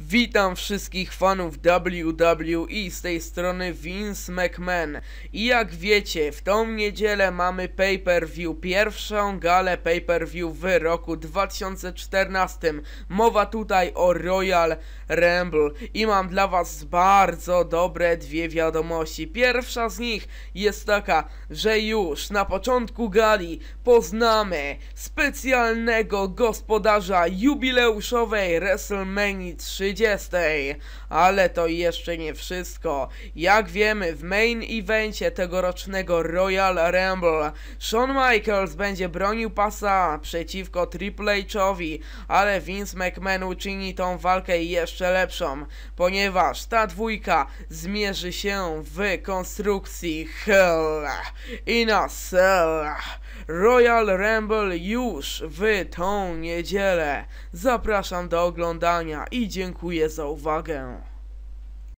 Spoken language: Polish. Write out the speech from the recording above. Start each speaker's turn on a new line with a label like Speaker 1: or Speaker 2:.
Speaker 1: Witam wszystkich fanów WWE z tej strony Vince McMahon. I jak wiecie w tą niedzielę mamy pay-per-view, pierwszą galę pay-per-view w roku 2014 mowa tutaj o Royal Rumble. I mam dla was bardzo dobre dwie wiadomości. Pierwsza z nich jest taka, że już na początku gali poznamy specjalnego gospodarza jubileuszowej WrestleMania 30 ale to jeszcze nie wszystko. Jak wiemy, w main evencie tegorocznego Royal Rumble Shawn Michaels będzie bronił pasa przeciwko Triple H'owi, ale Vince McMahon uczyni tą walkę jeszcze lepszą, ponieważ ta dwójka zmierzy się w konstrukcji Hell in a Cell. Royal Rumble już w tą niedzielę. Zapraszam do oglądania i dziękuję za uwagę.